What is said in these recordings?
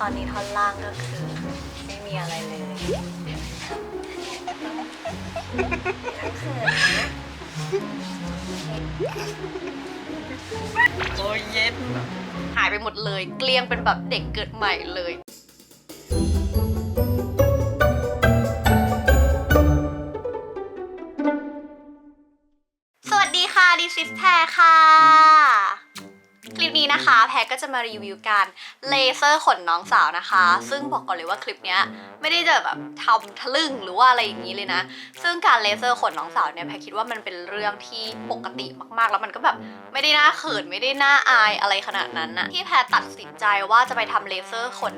ตอนนี้ท่อนล่างก็คือ ไม่มีอะไรเลยโอ้ยเย็นหายไปหมดเลย เกลี้ยงเป็นแบบเด็กเกิดใหม่เลย นี้นะคะ แพรก็จะมารีวิวการเลเซอร์ขนน้องสาวนะคะ ซึ่งบอกก่อนเลยว่าคลิปเนี้ยไม่ได้จะแบบทำทะลึ่งหรือว่าอะไรอย่างนี้เลยนะ ซึ่งการเลเซอร์ขนน้องสาวเนี่ยแพรคิดว่ามันเป็นเรื่องที่ปกติมากๆ แล้วมันก็แบบไม่ได้น่าเขินไม่ได้น่าอายอะไรขนาดนั้นนะที่แพรตัดสินใจว่าจะไปทำเลเซอร์ขน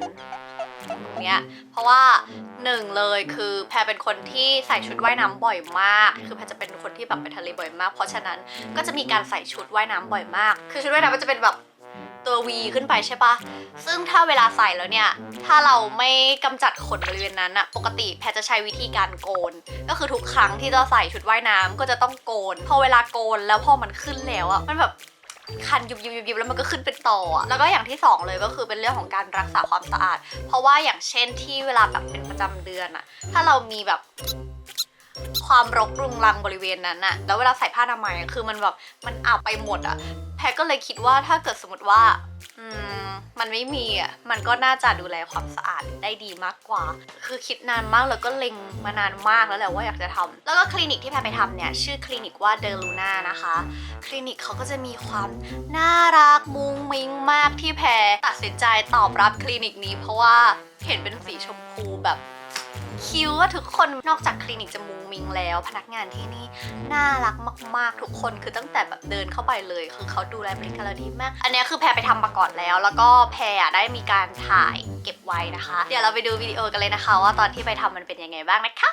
เนี้ยเพราะว่าหนึ่งเลยคือแพรเป็นคนที่ใส่ชุดว่ายน้ำบ่อยมาก คือแพรจะเป็นคนที่แบบไปทะเลบ่อยมาก เพราะฉะนั้นก็จะมีการใส่ชุดว่ายน้ำบ่อยมาก คือชุดว่ายน้ำมันจะเป็นแบบ ตัว V ขึ้นไปใช่ปะซึ่งถ้าเวลาใส่แล้วเนี่ย ถ้าเราไม่กำจัดขนบริเวณนั้นอะปกติแพจะใช้วิธีการโกน ก็คือทุกครั้งที่จะใส่ชุดว่ายน้ำก็จะต้องโกน พอเวลาโกนแล้วพอมันขึ้นแล้วอะมันแบบคันยุบยุบยุบยุบแล้วมันก็ขึ้นเป็นต่ออะแล้วก็อย่างที่สองเลยก็คือเป็นเรื่องของการรักษาความสะอาด เพราะว่าอย่างเช่นที่เวลาแบบเป็นประจำเดือนอะถ้าเรามีแบบ ความรกรุงรังบริเวณนั้นอะแล้วเวลาใส่ผ้าอนามัยอะคือมันแบบมันอาบไปหมดอะแพรก็เลยคิดว่าถ้าเกิดสมมติว่าอืมมันไม่มีอะมันก็น่าจะดูแลความสะอาดได้ดีมากกว่า คือคิดนานมากแล้วก็เล็งมานานมากแล้วแหละว่าอยากจะทำแล้วก็คลินิกที่แพรไปทำเนี่ย ชื่อคลินิกว่าเดลูน่านะคะ คลินิกเขาก็จะมีความน่ารักมุ้งมิ้งมากที่แพรตัดสินใจตอบรับคลินิกนี้ เพราะว่าเห็นเป็นสีชมพูแบบ คิวว่าทุกคนนอกจากคลินิกจะมุงมิงแล้ว พนักงานที่นี่น่ารักมาก ๆ ทุกคนคือตั้งแต่แบบเดินเข้าไปเลย คือเขาดูแลบริการดีมาก อันนี้คือแพรไปทำมาก่อนแล้ว แล้วก็แพรได้มีการถ่ายเก็บไว้นะคะ เดี๋ยวเราไปดูวิดีโอกันเลยนะคะ ว่าตอนที่ไปทำมันเป็นยังไงบ้างนะคะ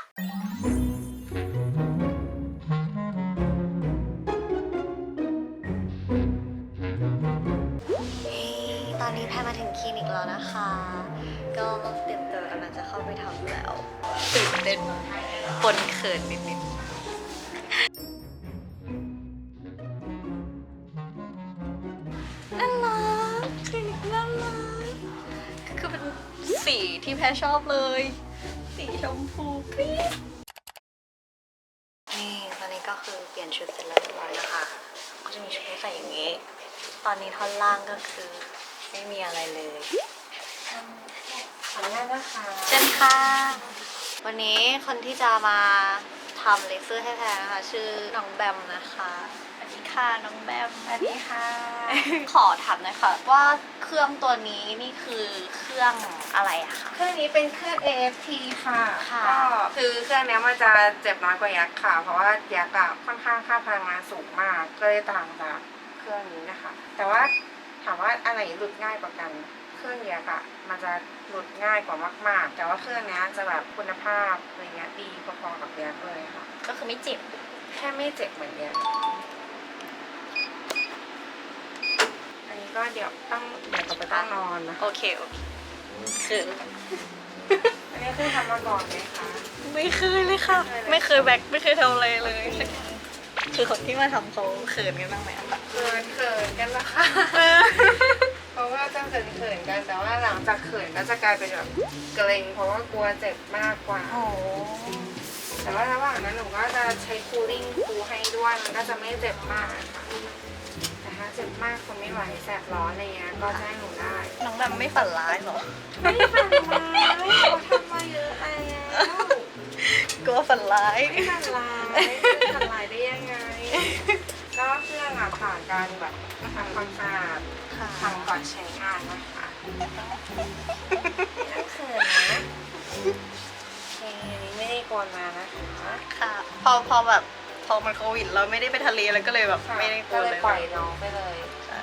ตอนนี้แพรมาถึงคลินิกแล้วนะคะ ก็เตรียม จะเข้าไปทำแล้วตื่นเต้นปนเขินนิดๆน่ารักคลินิกน่ารักคือเป็นสีที่แพรชอบเลย สีชมพูกรี๊ดนี่ตอนนี้ก็คือเปลี่ยนชุดเสร็จแล้วเรียบร้อยนะคะ ก็จะมีชุดให้ใส่อย่างนี้ ตอนนี้ท่อนล่างก็คือ ไม่มีอะไรเลย ขออนุญาตนะคะเช่นค่ะ วันนี้คนที่จะมาทำเลเซอร์ให้แพรนะคะ ชื่อน้องแบมนะคะสวัสดีค่ะน้องแบมสวัสดีค่ะ ขอถามหน่อยค่ะว่าเครื่องตัวนี้นี่คือเครื่องอะไรอะคะ เครื่องนี้เป็นเครื่อง AFT ค่ะค่ะ ก็คือเครื่องเนี้ยมันจะเจ็บน้อยกว่ายักษ์ค่ะ เพราะว่ายักษ์อะค่อนข้างค่าพลังงานสูงมาก ก็เลยต่างจากเครื่องนี้นะคะ แต่ว่าถามว่าอะไรหลุดง่ายกว่ากัน เครื่องยักษ์อะมันจะหลุดง่ายกว่ามาก ๆ แต่ว่าเครื่องเนี้ยจะแบบคุณภาพอะไรเงี้ยดีพอๆกับยักษ์เลยค่ะ ก็คือไม่เจ็บ แค่ไม่เจ็บเหมือนยักษ์อันนี้ก็เดี๋ยวต้องเดี๋ยวต่อไปต้องนอนนะคะโอเคโอเคคืออันนี้คือทำมาก่อนไหมคะไม่เคยเลยค่ะ ไม่เคยแบกไม่เคยทำอะไรเลย คือคนที่มาทำเขาเขินกันบ้างไหมอะเขินเขินกันนะคะ เพราะว่าจะเขินเขินกัน แต่ว่าหลัง จากเขินก็จะกลายเป็นแบบเกรงเพราะว่ากลัวเจ็บมากกว่า โอ้แต่ว่าระหว่างนั้นหนูก็จะใช้คูลิ่งคูให้ด้วยมันก็จะไม่เจ็บมากค่ะแต่ถ้าเจ็บมากคนไม่ไหวแสบร้อนอะไรเงี้ยก็แจ้งหนูได้น้องแบมไม่ฝันร้ายเหรอไม่ฝันร้ายเขาทำมาเยอะแล้วกลัวฝันร้ายไม่ฝันร้ายไม่ฝันร้ายได้ยังไง ก็เครื่องอะผ่านการแบบทำความสะอาดค่ะทำก่อนใช้งานนะคะ ต้องเขินนะเพลงนี้ไม่ได้โกนมานะคะ ค่ะ พอพอแบบพอมันโควิดเราไม่ได้ไปทะเลแล้วก็เลยแบบไม่ได้กลัวก็เลยปล่อยน้องไปเลยใช่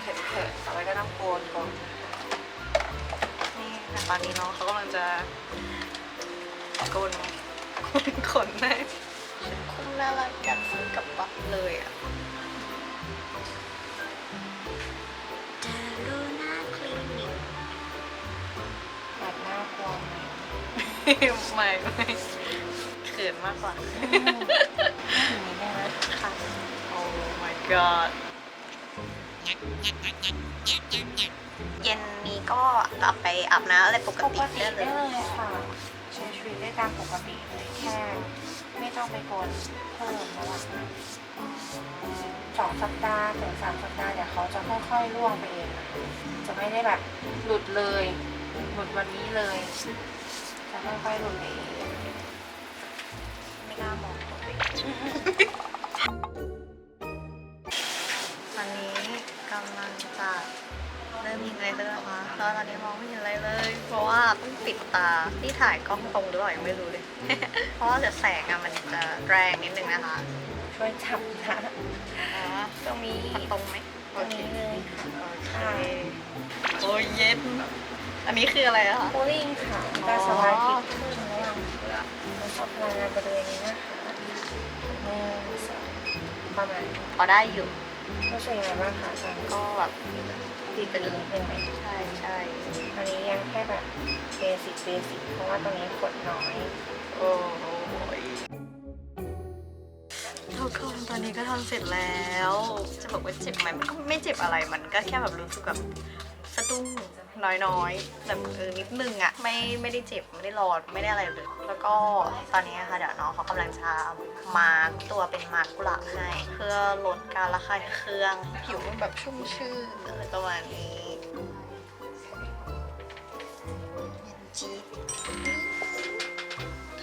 เขินๆต่อไปก็ต้องโกนก่อนนี่แต่ตอนนี้น้องเขากำลังจะโกนขนให้ฉันคุ้มน่ารักอยากซื้อกลับบ้านเลยอะ แบบหน้ากลัวไหมไม่ไม่เขินมากกว่าอย่างนี้ได้ไหมค่ะ Oh my god อะกลับไปอาบน้ำอะไรปกปติกติได้เลได้ยเลยค่ะใช้ชีวิตได้ตามปกติเลยแค่ ไม่ต้องไปโกนเพิ่มระหว่างนั้นสองสัปดาห์ถึงสามสัปดาห์เดี๋ยวเขาจะค่อยๆร่วงไปเองนะจะไม่ได้แบบหลุดเลย หลุดวันนี้เลย จะค่อยๆหลุดไปเองไม่กล้ามองตัวเองตอนนี้กำลังจะเริ่มยิงเลเซอร์นะคะแล้วตอนนี้มองไม่เห็นอะไรเลย เพราะว่าต้องปิดตาที่ถ่ายกล้องตรงหรือเปล่ายังไม่รู้เลย เพราะว่าเดี๋ยวแสงอะมันจะแรงนิดนึงนะคะ ช่วยจับนะอ๋อตรงนี้มันตรงไหมตรงนี้เลยค่ะโอเคโอ้ยเย็น อันนี้คืออะไรอะคะโคลิ่งค่ะการสบายผิดขึ้นระหว่างเปลือกมันชอบพลังงานบริเวณนี้นะคะหนึ่งสองประมาณนี้พอได้อยู่ รู้สึกยังไงบ้างคะอาจารย์ก็แบบดีเป็นนิดนึงไหมใช่ใช่อันนี้ยังแค่แบบเบสิกเบสิกเพราะว่าตรงนี้ขดน้อยโอ้ยทุกคนตอนนี้ก็ทำเสร็จแล้ว จะบอกว่าเจ็บไหมมันก็ไม่เจ็บอะไร มันก็แค่แบบรู้สึกแบบสะดุ้ง น้อยๆแบบเออนิดนึงอะไม่ไม่ได้เจ็บไม่ได้รอนไม่ได้อะไรเลย แล้วก็ตอนนี้ค่ะเดี๋ยวน้องเขากำลังจะมาร์กตัวเป็นมาร์กกุหลาบให้เพื่อลดการระคายเคืองผิวมันแบบชุ่มชื่นอะไรประมาณนี้จีด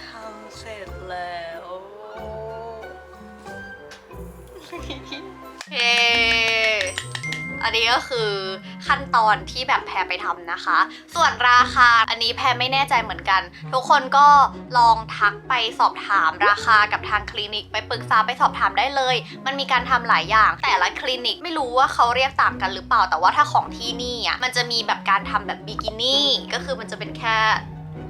ทำเสร็จแล้วเย้อันนี้ก็คือ ขั้นตอนที่แบบแพรไปทำนะคะ ส่วนราคาอันนี้แพรไม่แน่ใจเหมือนกัน ทุกคนก็ลองทักไปสอบถามราคากับทางคลินิก ไปปรึกษาไปสอบถามได้เลย มันมีการทำหลายอย่าง แต่ละคลินิกไม่รู้ว่าเขาเรียกต่างกันหรือเปล่าแต่ว่าถ้าของที่นี่อะมันจะมีแบบการทำแบบบิกินี่ก็คือมันจะเป็นแค่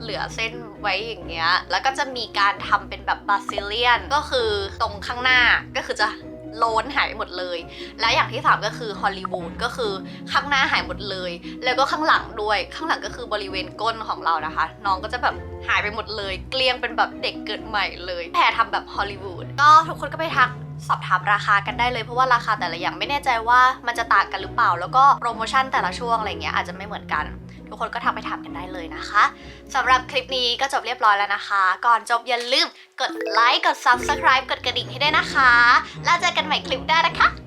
เหลือเส้นไว้อย่างเงี้ย แล้วก็จะมีการทำเป็นแบบบาซิเลียน ก็คือตรงข้างหน้าก็คือจะ โลนหายหมดเลย และอย่างที่ 3 ก็คือฮอลลีวูดก็คือข้างหน้าหายหมดเลย แล้วก็ข้างหลังด้วย ข้างหลังก็คือบริเวณก้นของเรานะคะ น้องก็จะแบบหายไปหมดเลย เกลี้ยงเป็นแบบเด็กเกิดใหม่เลย แพรทำแบบฮอลลีวูด ก็ทุกคนก็ไปทักสอบถามราคากันได้เลยเพราะว่าราคาแต่ละอย่างไม่แน่ใจว่ามันจะต่างกันหรือเปล่า แล้วก็โปรโมชั่นแต่ละช่วงอะไรเงี้ยอาจจะไม่เหมือนกัน ทุกคนก็ทำไปถามกันได้เลยนะคะสำหรับคลิปนี้ก็จบเรียบร้อยแล้วนะคะ ก่อนจบอย่าลืมกดไลค์กด Subscribe กดกระดิ่งให้ด้วยนะคะ แล้วเจอกันใหม่คลิปหน้านะคะ